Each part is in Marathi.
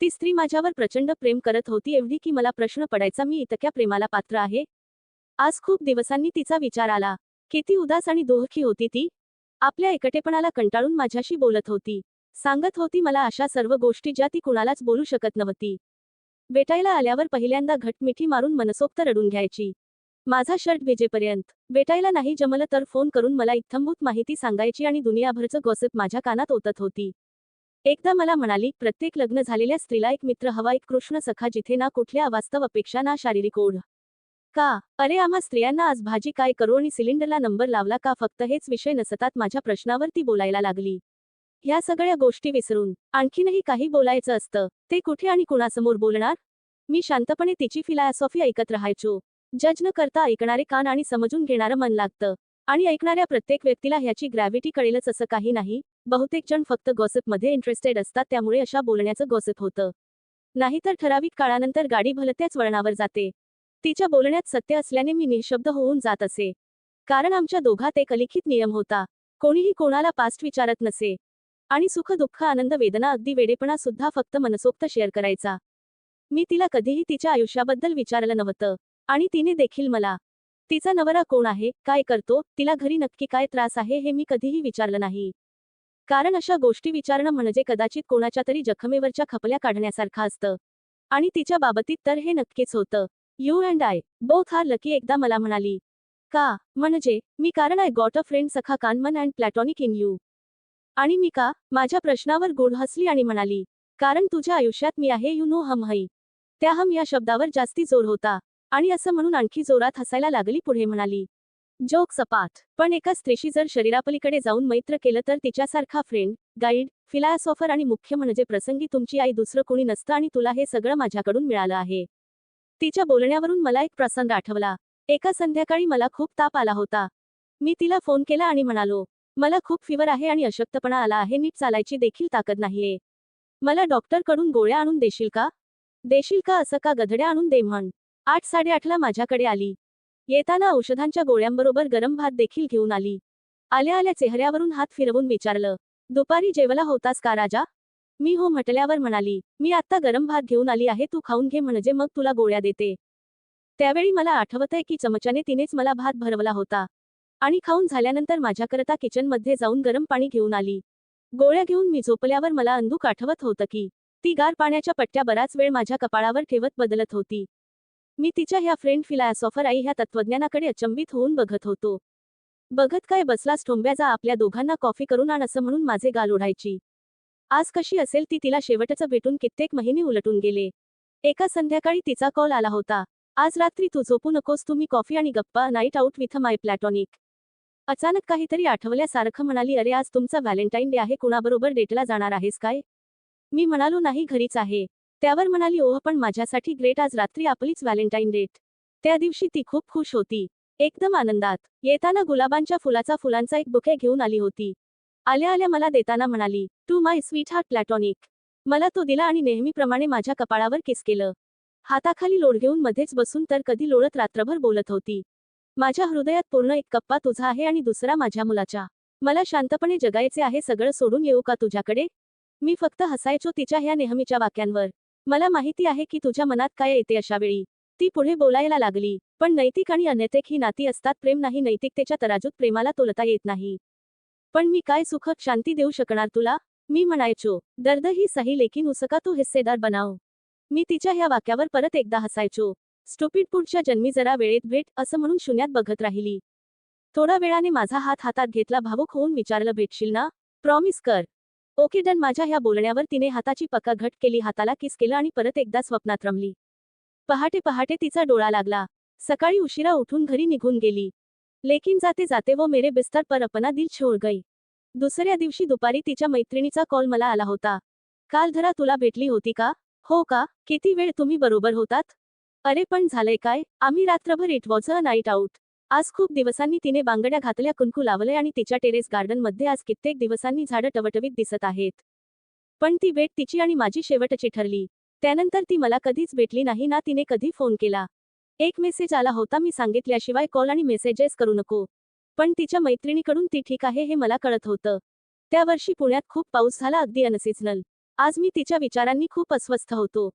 ती स्त्री माझ्यावर प्रचंड प्रेम करत होती एवढी की मला प्रश्न पडायचा मी इतक्या प्रेमाला पात्र आहे? आज खूप दिवसांनी तिचा विचार आला. किती उदास आणि दोहखी होती ती. आपल्या एकटेपणाला कंटाळून माझ्याशी बोलत होती. सांगत होती मला अशा सर्व गोष्टी ज्या ती कुणालाच बोलू शकत नव्हती. भेटायला आल्यावर पहिल्यांदा घटमिठी मारून मनसोक्त रडून घ्यायची. माझा शर्ट विजेपर्यंत भेटायला नाही जमलं तर फोन करून मला इत्थंभूत माहिती सांगायची आणि दुनियाभरचं गॉसिप माझ्या कानात ओतत होती. एकदा मला म्हणाली प्रत्येक लग्न झालेल्या स्त्रीला एक मित्र हवा एक कृष्ण सखा जिथे ना कुठल्या अवास्तव अपेक्षा ना शारीरिक ओढ. का? अरे आम्हा स्त्रियांना आज भाजी काय करू आणि सिलेंडरला नंबर लावला का? फक्त हेच विषय नसतात माझ्या प्रश्नावर ती बोलायला लागली. ह्या सगळ्या गोष्टी विसरून आणखीनही काही बोलायचं असतं? ते कुठे आणि कुणासमोर बोलणार? मी शांतपणे तिची फिलॉसॉफी ऐकत राहायचो. जज न करता ऐकणारे कान आणि समजून घेणारं मन लागतं. आणि ऐकणाऱ्या प्रत्येक व्यक्तीला ह्याची ग्रॅव्हिटी कळेलच असं काही नाही. बहुतेक जण फक्त गॉसिपमध्ये इंटरेस्टेड असतात त्यामुळे अशा बोलण्याचं गॉसिप होतं. नाहीतर ठराविक काळानंतर गाडी भलत्याच वळणावर जाते. तिच्या बोलण्यात सत्य असल्याने मी निशब्द होऊन जात असे. कारण आमच्या दोघात एक अलिखित नियम होता. कोणीही कोणाला पास्ट विचारत नसे. आणि सुख दुःख आनंद वेदना अगदी वेडेपणा सुद्धा फक्त मनसोक्त शेअर करायचा. मी तिला कधीही तिच्या आयुष्याबद्दल विचारलं नव्हतं. आणि तिने देखील मला तिचा नवरा कोण आहे? काय करतो? तिला घरी नक्की काय त्रास आहे? हे मी कधीही विचारलं नाही. कारण अशा गोष्टी विचारणं म्हणजे कदाचित कोणाच्या तरी जखमेवरच्या खपल्या काढण्यासारखं असतं. आणि तिच्या बाबतीत तर हे नक्कीच होतं. You and I both are lucky एकदा मला म्हणाली. का? म्हणजे मी कारण आय गॉट अ फ्रेंड सखा कानमन अँड प्लॅटॉनिक इन यू. आणि मी का? माझ्या प्रश्नावर गोड हसली आणि म्हणाली कारण तुझ्या आयुष्यात मी आहे यू नो हम हई त्या हम या शब्दावर जास्ती जोर होता. आणि असं म्हणून आणखी जोरात हसायला लागली पुढे म्हणाली जोक सपाट. पण एका स्त्रीशी जर शरीरापलीकडे जाऊन मैत्र केलं तर तिच्यासारखा फ्रेंड गाईड फिलॉसॉफर आणि मुख्य म्हणजे प्रसंगी तुमची आई दुसरं कोणी नसतं आणि तुला हे सगळं माझ्याकडून मिळालं आहे. तिच्या बोलण्यावरून मला एक प्रसंग आठवला. एका संध्याकाळी मला खूप ताप आला होता. मी तिला फोन केला आणि म्हणालो मला खूप फिवर आहे आणि अशक्तपणा आला आहे नीट चालायची देखील ताकद नाहीये. मला डॉक्टरकडून गोळ्या आणून देशील का? देशील का असं का गधड्या आणून दे म्हण. आठ साडेआठला माझ्याकडे आली. येताना औषधांच्या गोळ्यांबरोबर गरम भात देखील घेऊन आली. आल्या आल्या चेहऱ्यावरून हात फिरवून विचारलं दुपारी जेवला होतास का राजा? मी हो म्हटल्यावर म्हणाली मी आत्ता गरम भात घेऊन आली आहे तू खाऊन घे म्हणजे मग तुला गोळ्या देते. त्यावेळी मला आठवतंय की चमच्याने तिनेच मला भात भरवला होता आणि खाऊन झाल्यानंतर माझ्याकरता किचनमध्ये जाऊन गरम पाणी घेऊन आली. गोळ्या घेऊन मी झोपल्यावर मला अंदूक आठवत होतं की ती गार पाण्याच्या पट्ट्या बराच वेळ माझ्या कपाळावर ठेवत बदलत होती. मी तिच्या ह्या फ्रेंड फिलॉसॉफर आई ह्या तत्वज्ञानाकडे अचंबित होऊन बघत होतो. बघत काय बसलास ठोंब्याचा आपल्या दोघांना कॉफी करून आण असं म्हणून माझे गाल ओढायची. आज कशी असेल ती तिला शेवटचं भेटून कित्येक महिने उलटून गेले. एका संध्याकाळी तिचा कॉल आला होता. आज रात्री तू झोपू नकोस तुम्ही कॉफी आणि गप्पा night out with my platonic अचानक काहीतरी आठवल्यासारखं म्हणाली अरे आज तुमचा व्हॅलेंटाईन डे आहे कुणाबरोबर डेटला जाणार आहेस काय? मी म्हणालो नाही घरीच आहे. त्यावर म्हणाली ओह पण माझ्यासाठी ग्रेट. आज रात्री आपलीच व्हॅलेंटाईन डेट. त्या दिवशी ती खूप खुश होती. एकदम आनंदात. येताना गुलाबांच्या फुलाचा फुलांचा एक बुके घेऊन आली होती. आल्या आल्या मला देताना म्हणाली to my sweetheart platonic. मला तो दिला आणि नेहमीप्रमाणे माझ्या कपाळावर किस केलं. हाताखाली लोड घेऊन मध्येच बसून तर कधी लोळत रात्रभर बोलत होती. माझ्या हृदयात पूर्ण एक कप्पा तुझा आहे आणि दुसरा माझ्या मुलाच्या. मला शांतपणे जगायचे आहे सगळं सोडून येऊ का तुझ्याकडे? मी फक्त हसायचो तिच्या ह्या नेहमीच्या वाक्यांवर. मला माहिती आहे की तुझ्या मनात काय येते अशा वेळी ती पुढे बोलायला लागली पण नैतिक आणि अनैतिक ही नाती असतात प्रेम नाही नैतिकतेच्या तराजूत प्रेमाला तोलता येत नाही. पण मी काय सुख शांती देऊ शकणार तुला? मी म्हणायचो दर्द ही सही लेकिन उसका तू हिस्सेदार बनाव. मी तिच्या ह्या वाक्यावर परत एकदा हसायचो. स्टुपिड पुढच्या जन्मी जरा वेळेत भेट असं म्हणून शून्यात बघत राहिली. थोडा वेळाने माझा हात हातात घेतला भावूक होऊन विचारलं भेटशील ना? प्रॉमिस कर. ओके डन माझ्या ह्या बोलण्यावर तिने हाताची पक्का घट केली हाताला किस केलं आणि परत एकदा स्वप्नात रमली. पहाटे पहाटे तिचा डोळा लागला. सकाळी उशिरा उठून घरी निघून गेली. लेकिन जाते जाते वो मेरे बिस्तर पर अपना दिल छोड़ गई. दुसऱ्या दिवशी दुपारी तिच्या मैत्रिणीचा कॉल मला आला होता. काल धरा तुला भेटली होती का? हो का? किती वेळ तुम्ही बरोबर होतात? अरे पण झालंय काय? आम्ही रात्रभर it was a night out. आज खूप दिवसांनी तिने बांगड्या घातल्या कुंकू लावले आणि तिच्या टेरेस गार्डनमध्ये आज कित्येक दिवसांनी झाडं टवटवीत दिसत आहेत. पण ती भेट तिची आणि माझी शेवटची ठरली. त्यानंतर ती मला कधीच भेटली नाही ना तिने कधी फोन केला. एक मेसेज आला होता मी सांगितल्याशिवाय कॉल आणि मेसेजेस करू नको. पण तिच्या मैत्रिणीकडून ती ठीक आहे हे मला कळत होतं. त्या वर्षी पुण्यात खूप पाऊस झाला अगदी अनसिजनल. आज मी तिच्या विचारांनी खूप अस्वस्थ होतो.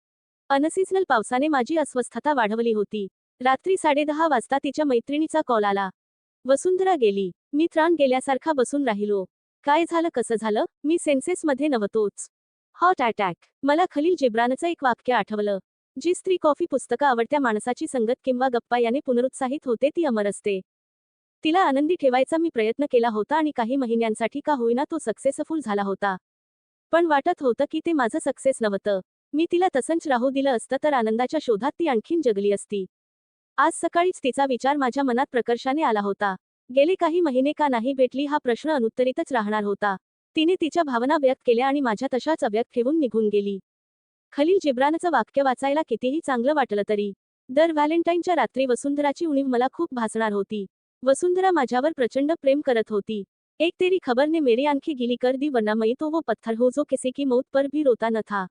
अनसिजनल पावसाने माझी अस्वस्थता वाढवली होती. रात्री साडेदहा वाजता तिच्या मैत्रिणीचा कॉल आला. वसुंधरा गेली. मी त्राण गेल्यासारखा बसून राहिलो. काय झालं कसं झालं? मी सेन्सेसमध्ये नव्हतोच. हॉट अटॅक मला खलील जिब्रानचं एक वाक्य आठवलं. जी स्त्री कॉफी पुस्तकं आवडत्या माणसाची संगत किंवा गप्पा याने पुनरुत्साहित होते ती अमर असते. तिला आनंदी ठेवायचा मी प्रयत्न केला होता आणि काही महिन्यांसाठी का होईना तो सक्सेसफुल झाला होता. पण वाटत होतं की ते माझं सक्सेस नव्हतं. मी तिला तसंच राहू दिलं असतं तर आनंदाच्या शोधात ती आणखीन जगली असती. आज सकाळीच तिचा विचार माझ्या मनात प्रकर्षाने आला होता. गेले काही महिने का नाही भेटली हा प्रश्न अनुत्तरितच राहणार होता. तिने तिच्या भावना व्यक्त केल्या आणि माझ्या तशाच अव्यक्त ठेवून निघून गेली. खलील जिब्रानचं वाक्य वाचायला कितीही चांगलं वाटलं तरी दर व्हॅलेंटाईनच्या रात्री वसुंधराची उणीव मला खूप भासणार होती. वसुंधरा माझ्यावर प्रचंड प्रेम करत होती. एक तेरी खबर ने मेरी आंखें गीली कर दी वरना मैं तो वो पत्थर हो जो किसी की मौत पर भी रोता न था.